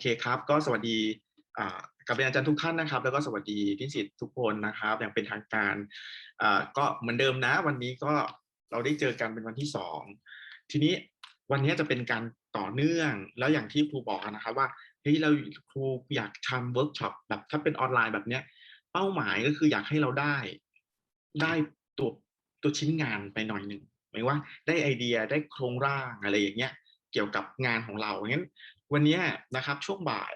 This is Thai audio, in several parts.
เคครับ ก็สวัสดีกับเรียนอาจารย์ทุกท่านนะครับ แล้วก็สวัสดีนิสิตทุกคนนะครับ อย่างเป็นทางการก็เหมือนเดิมนะ วันนี้ก็เราได้เจอกันเป็นวันที่สองทีนี้วันนี้จะเป็นการต่อเนื่องแล้วอย่างที่ครูบอกนะครับว่าเฮ้ยเราครูอยากทำเวิร์กช็อปแบบถ้าเป็นออนไลน์แบบเนี้ย เป้าหมายก็คืออยากให้เราได้ ได้ตัวตัวชิ้นงานไปหน่อยหนึ่งหมายว่าได้ไอเดียได้โครงร่างอะไรอย่างเงี้ยเกี่ยวกับงานของเรางั้น วันนี้นะครับช่วงบ่าย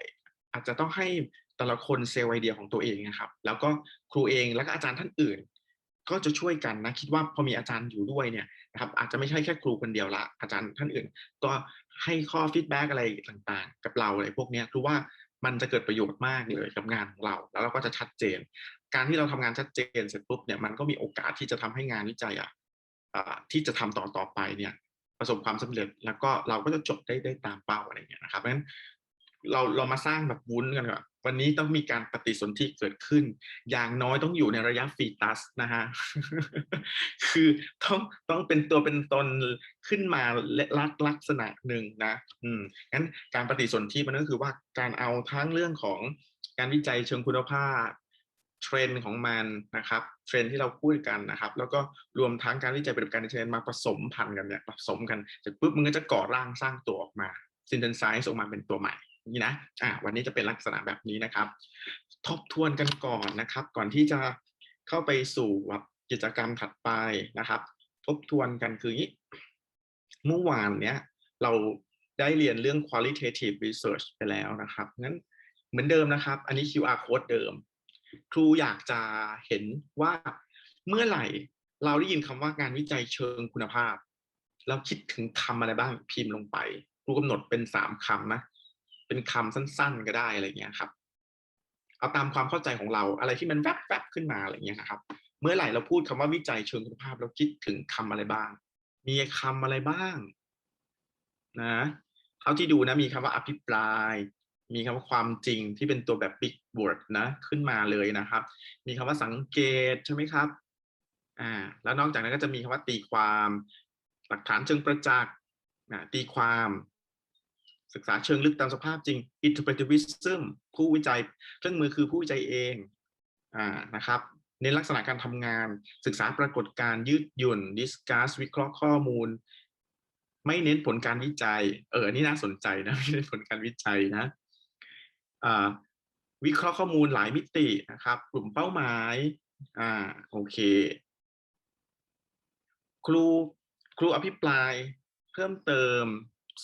อาจจะต้องให้แต่ละคนเซลล์ไอเดียของตัวเองนะครับ แล้วก็ครูเองแล้วก็อาจารย์ท่านอื่น ก็จะช่วยกันนะคิดว่าพอมีอาจารย์อยู่ด้วยเนี่ยนะครับอาจจะไม่ใช่แค่ครูคนเดียวละอาจารย์ท่านอื่น ก็ให้ข้อฟีดแบ็กอะไรต่างๆ กับเราอะไรพวกเนี้ยครูว่ามันจะเกิดประโยชน์มากเลยกับงานของเรา แล้วเราก็จะชัดเจน การที่เราทำงานชัดเจนเสร็จปุ๊บเนี่ยมันก็มีโอกาสที่จะทำให้งานวิจัยอะที่จะทำต่อต่อไปเนี่ย ประสบความสำเร็จ แล้วก็เราก็จะจบได้ได้ตามเป้าอะไรเงี้ยนะครับเพราะฉะนั้นเราเรามาสร้างแบบวุ้นกันก่อนวันนี้ต้องมีการปฏิสนธิเกิดขึ้น อย่างน้อยต้องอยู่ในระยะฟีตัสนะฮะคือต้องต้องเป็นตัวเป็นตนขึ้นมาลักลักษณะหนึ่งนะ อืมงั้นการปฏิสนธิมันก็คือว่าการเอาทั้งเรื่องของการวิจัยเชิงคุณภาพ เทรนด์ของมันนะครับเทรนด์ที่เราพูดกันนะครับ แล้วก็รวมทั้งการวิจัยปฏิบัติการเทรนด์มาผสมพันธุ์กันเนี่ยผสมกันเสร็จปุ๊บมันก็จะก่อร่างสร้างตัวออกมาซินเทนไซส์ออกมาเป็นตัวใหม่นี่นะอ่าวันนี้จะเป็นลักษณะแบบนี้นะครับ ทบทวนกันก่อนนะครับ ก่อนที่จะเข้าไปสู่แบบกิจกรรมถัดไปนะครับ ทบทวนกันคือนี้เมื่อวานเนี้ยเราได้เรียนเรื่อง qualitative research ไปแล้วนะครับ งั้นเหมือนเดิมนะครับ อันนี้ QR code เดิม ครูอยากจะเห็นว่าเมื่อไหร่เราได้ยินคำว่างานวิจัยเชิงคุณภาพ เราคิดถึงคำอะไรบ้างพิมพ์ลงไป ครูกำหนดเป็นสามคำนะเป็นคำสั้น ๆ ก็ได้อะไรเงี้ยครับ เอาตามความเข้าใจของเราอะไรที่มันแวบๆขึ้นมาอะไรเงี้ยนะครับ เมื่อไหร่เราพูดคำว่าวิจัยเชิงคุณภาพ เราคิดถึงคำอะไรบ้าง มีคำอะไรบ้าง นะเท่าที่ดูนะมีคำว่าอภิปราย มีคำว่าความจริงที่เป็นตัวแบบ big word นะขึ้นมาเลยนะครับ มีคำว่าสังเกตใช่ไหมครับอ่าแล้วนอกจากนั้นก็จะมีคำว่าตีความ หลักฐานเชิงประจักษ์ตีความ ศึกษาเชิงลึกตามสภาพจริง interpretivism ผู้วิจัยเครื่องมือคือผู้วิจัยเองอ่านะครับในลักษณะการทำงาน ศึกษาปรากฏการยืดหยุ่น discuss วิเคราะห์ข้อมูลไม่เน้นผลการวิจัย เออ อันนี้น่าสนใจนะ ไม่เน้นผลการวิจัยนะ วิเคราะห์ข้อมูลหลายมิตินะครับ กลุ่มเป้าหมายอ่าโอเค ครูครูอภิปรายเพิ่มเติม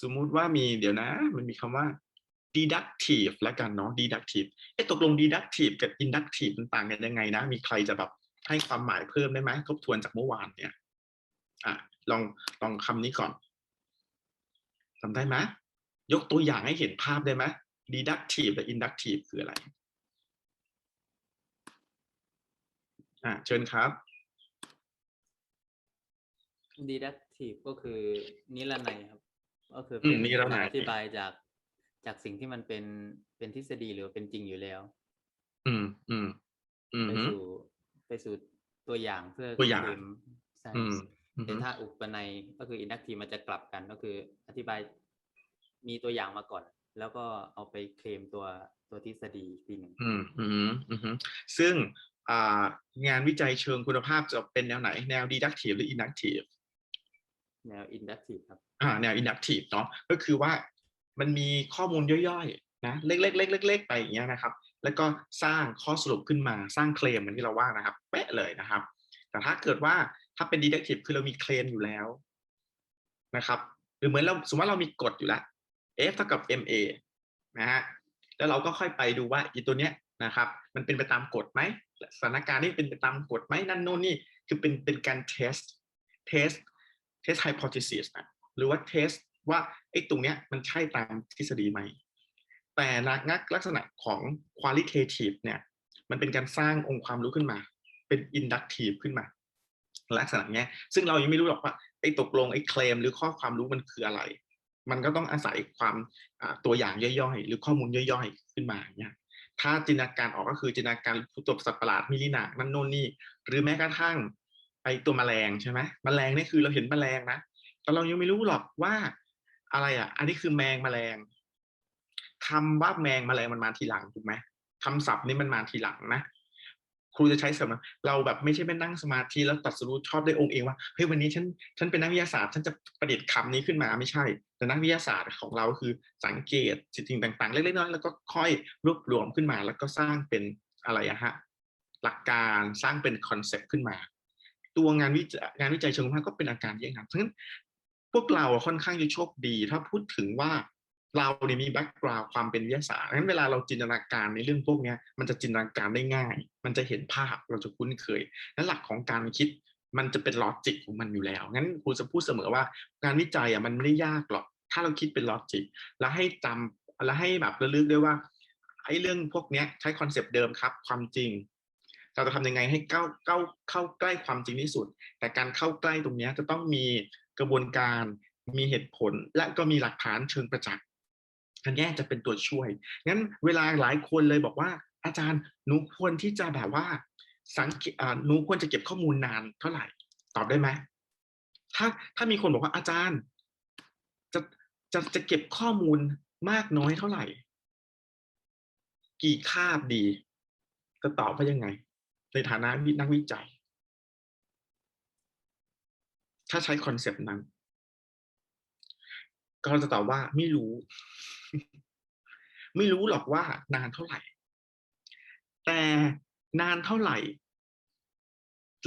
สมมุติว่ามีเดี๋ยวนะ มันมีคำว่า deductive แล้วกันเนาะ deductive เอ๊ะตกลง deductive กับ inductive มันต่างกันยังไงนะ มีใครจะแบบให้ความหมายเพิ่มได้ไหมทบทวนจากเมื่อวานเนี่ยอะลองลองคำนี้ก่อนจำได้ไหมยกตัวอย่างให้เห็นภาพได้ไหม deductive และ inductive คืออะไรอ่าเชิญครับ deductive ก็คือนิรนัยครับ ก็คืออืเป็มนนิรนัย อธิบายจากจากสิ่งที่มันเป็นเป็นทฤษฎีหรือเป็นจริงอยู่แล้ว อืมอืมอืม ไปฮึสู่ไปสู่ตัวอย่างเพื่อตัวอย่างเคลมใช่อืมอืมแต่ฮึถ้าอุปนัยก็คือ inductive มันจะกลับกันก็คือ อธิบายมีตัวอย่างมาก่อน แล้วก็เอาไปเคลมตัวตัวทฤษฎีอีกทีหนึ่งอืมอืมอืมฮึซึ่งอ่างานวิจัยเชิงคุณภาพจะเป็นแนวไหน แนว deductive หรือ inductive แนว inductive ครับอ่าแนว inductive เนาะก็คือว่ามันมีข้อมูลย่อยๆนะเล็กๆเล็กๆไปอย่างเงี้ยนะครับ แล้วก็สร้างข้อสรุปขึ้นมาสร้างเคลมเหมือนที่เราว่านะครับ เป๊ะเลยนะครับ แต่ถ้าเกิดว่าถ้าเป็น deductive คือเรามีเคลมอยู่แล้วนะครับ หรือเหมือนเราสมมติว่าเรามีกฎอยู่แล้ว F เท่ากับ MA นะฮะแล้วเราก็ค่อยไปดูว่าอีตัวเนี้ยนะครับ มันเป็นไปตามกฎไหมสถานการณ์นี่เป็นไปตามกฎไหมนั่นโน่นนี่คือเป็นเป็นการ test test test hypothesis นะหรือว่า test ว่าไอ้ตรงเนี้ยมันใช่ตามทฤษฎีไหมแต่นักลักษณะของ qualitative เนี่ยมันเป็นการสร้างองค์ความรู้ขึ้นมา เป็น inductive ขึ้นมา ลักษณะเนี้ยซึ่งเรายังไม่รู้หรอกว่าไอ้ตกลงไอ้เคลมหรือข้อความรู้มันคืออะไร มันก็ต้องอาศัยความตัวอย่างย่อยๆ หรือข้อมูลย่อยๆ ขึ้นมาเนี่ยถ้าจินตนาการออกก็คือจินตนาการตัวสัตว์ประหลาดมิลินานั่นโน่นนี่ หรือแม้กระทั่งไอตัวแมลงใช่ไหมแมลงนี่คือเราเห็นแมลงนะแต่เรายังไม่รู้หรอกว่าอะไรอะ อันนี้คือแมงแมลงคำว่าแมงแมลงมันมาทีหลังถูกไหมคำศัพท์นี้มันมาทีหลังนะครูจะใช้เสมนะเราแบบไม่ใช่ไปนั่งสมาธิแล้วตัดสรู้ชอบได้องค์เองว่าเฮ้ยวันนี้ฉันฉันเป็นนักวิทยาศาสตร์ฉันจะประดิษฐ์คำนี้ขึ้นมาไม่ใช่ แต่นักวิทยาศาสตร์ของเราคือสังเกตสิ่งต่างๆ เล็กๆน้อยๆแล้วก็ค่อยรวบรวมขึ้นมา แล้วก็สร้างเป็นอะไรอะฮะหลักการสร้างเป็นคอนเซปต์ขึ้นมา ตัวงานวิจัยงานวิจัยเชิงภาพก็เป็นอาการเยี่ยงนั้นเพราะฉะนั้นพวกเราค่อนข้างจะโชคดี ถ้าพูดถึงว่าเราเนี่ยมีแบ็กกราวด์ความเป็นวิทยาศาสตร์งั้นเวลาเราจินตนาการในเรื่องพวกนี้มันจะจินตนาการได้ง่าย มันจะเห็นภาพเราจะคุ้นเคย และหลักของการคิด มันจะเป็นลอจิกของมันอยู่แล้ว งั้นครูจะพูดเสมอว่าการวิจัยอะมันไม่ได้ยากหรอก ถ้าเราคิดเป็นลอจิก แล้วให้จำแล้วให้แบบระลึกด้วยว่าไอ้เรื่องพวกเนี้ยใช้คอนเซปต์เดิมครับ ความจริง เราจะทำยังไงให้เข้าเข้าเข้าใกล้ความจริงที่สุด แต่การเข้าใกล้ตรงเนี้ยจะต้องมีกระบวนการมีเหตุผล และก็มีหลักฐานเชิงประจักษ์อันนี้จะเป็นตัวช่วย งั้นเวลาหลายคนเลยบอกว่าอาจารย์หนูควรที่จะแบบว่า สังเกตหนูควรจะเก็บข้อมูลนานเท่าไหร่ ตอบได้ไหมถ้าถ้ามีคนบอกว่าอาจารย์ จะจะจะเก็บข้อมูลมากน้อยเท่าไหร่ กี่คาบดี จะตอบว่ายังไง ในฐานะนักวิจัย ถ้าใช้คอนเซปต์นั้น ก็จะตอบว่าไม่รู้ ไม่รู้หรอกว่านานเท่าไหร่ แต่ นานเท่าไหร่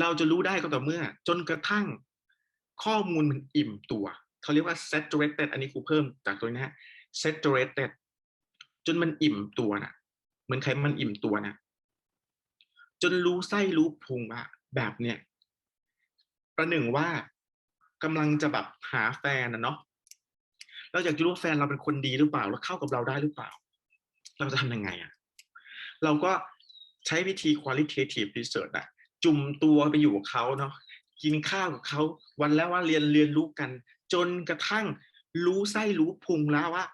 เราจะรู้ได้ก็ต่อเมื่อ จนกระทั่งข้อมูลมันอิ่มตัว เขาเรียกว่า saturated อันนี้ครูเพิ่มจากตัวนี้ฮะ saturated จนมันอิ่มตัวนะเหมือนใครมันอิ่มตัวนะจนรู้ไส้รู้พุงอะแบบเนี้ยประหนึ่งว่ากำลังจะแบบหาแฟนนะเนาะเราอยากจะรู้แฟนเราเป็นคนดีหรือเปล่า แล้วเข้ากับเราได้หรือเปล่า เราจะทำยังไงอะเราก็ ใช้วิธี qualitative research อะจุ่มตัวไปอยู่กับเขาเนาะกินข้าวกับเขาวันแล้วว่าเรียนเรียนรู้กัน จนกระทั่งรู้ไส้รู้พุงแล้วว่า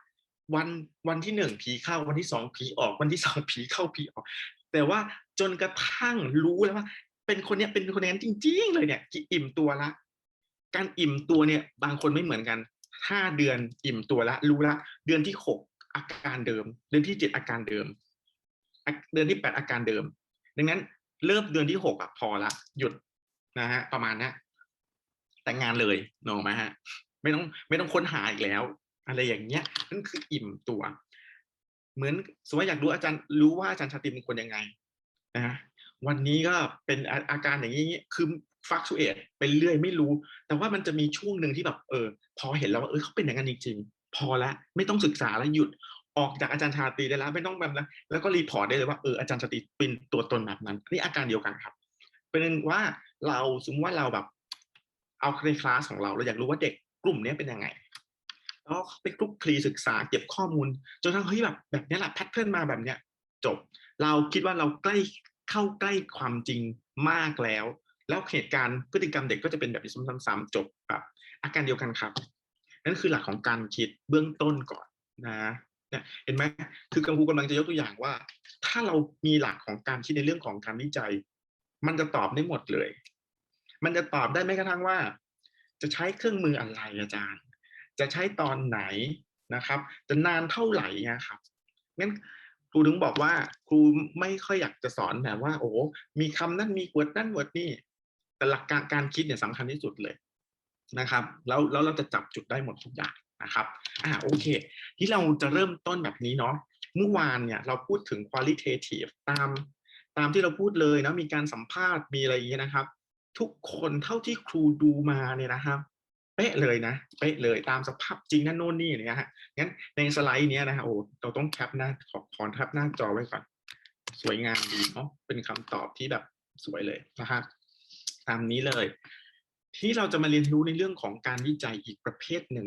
วันวันที่หนึ่งผีเข้าวันที่สองผีออกวันที่สองผีเข้าผีออก แต่ว่าจนกระทั่งรู้แล้วว่า เป็นคนเนี้ยเป็นคนนั้นจริง ๆ เลยเนี่ยอิ่มตัวละ การอิ่มตัวเนี่ย บางคนไม่เหมือนกันห้าเดือนอิ่มตัวละ รู้ละ เดือนที่หกอาการเดิม เดือนที่เจ็ดอาการเดิม เดือนที่แปดอาการเดิม ดังนั้นเริ่มเดือนที่หกอะพอละหยุดนะฮะประมาณนี้แต่งงานเลยนอะไหมฮะ ไม่ต้องไม่ต้องค้นหาอีกแล้ว อะไรอย่างเงี้ยนั่นคืออิ่มตัว เหมือนสมมติอยากรู้อาจารย์รู้ว่าอาจารย์ชาติเป็นคนยังไงนะวันนี้ก็เป็นอาการอย่างนี้คือฟักชูเอตไปเรื่อยไม่รู้ แต่ว่ามันจะมีช่วงหนึ่งที่แบบเออ พอเห็นแล้วว่าเออเขาเป็นอย่างนั้นจริงๆพอแล้วไม่ต้องศึกษาแล้วหยุด ออกจากอาจารย์ชาตรีได้แล้วไม่ต้องแบบนั้นแล้วก็รีพอร์ตได้เลยว่าเอออาจารย์ชาตรีเป็นตัวตนแบบนั้นนี่อาการเดียวกันครับ เป็นว่าเราสมมติว่าเราแบบ เอาในคลาสของเราเราอยากรู้ว่าเด็กกลุ่มนี้เป็นยังไงแล้วไปคลุกคลีศึกษาเก็บข้อมูลจนทั้งเฮ้ยแบบแบบนี้แหละแพทเทิร์นมาแบบเนี้ยจบ เราคิดว่าเราใกล้เข้าใกล้ความจริงมากแล้ว แล้วเหตุการณ์พฤติกรรมเด็กก็จะเป็นแบบนี้ซ้ำๆจบแบบอาการเดียวกันครับ นั่นคือหลักของการคิดเบื้องต้นก่อนนะ เนี่ยเห็นไหมคือกังคูกำลังจะยกตัวอย่างว่า ถ้าเรามีหลักของการคิดในเรื่องของการวิจัย มันจะตอบได้หมดเลย มันจะตอบได้ไม่กระทั่งว่า จะใช้เครื่องมืออะไรอาจารย์ จะใช้ตอนไหนนะครับ จะนานเท่าไหร่นะครับงั้นครูถึงบอกว่าครูไม่ค่อยอยากจะสอนแบบว่า โอ้มีคำนั้นมีวดนั่นวดนี่แต่หลักการการคิดเนี่ยสำคัญที่สุดเลยนะครับ แล้วแล้วเราจะจับจุดได้หมดทุกอย่าง นะครับอ่าโอเค ที่เราจะเริ่มต้นแบบนี้เนาะเมื่อวานเนี่ยเราพูดถึง qualitative ตามตามที่เราพูดเลยนะมีการสัมภาษณ์มีอะไรอย่างเงี้ยนะครับ ทุกคนเท่าที่ครูดูมาเนี่ยนะครับเป๊ะเลยนะเป๊ะเลยตามสภาพจริงนั่นโน่นนี่เนี่ยฮะงั้นในสไลด์เนี้ยนะฮะโอ้เราต้องแคปหน้าขอขอแคปหน้าจอไว้ก่อน สวยงามดีเนาะเป็นคำตอบที่แบบสวยเลยนะครับตามนี้เลย ที่เราจะมาเรียนรู้ในเรื่องของการวิจัยอีกประเภทหนึ่ง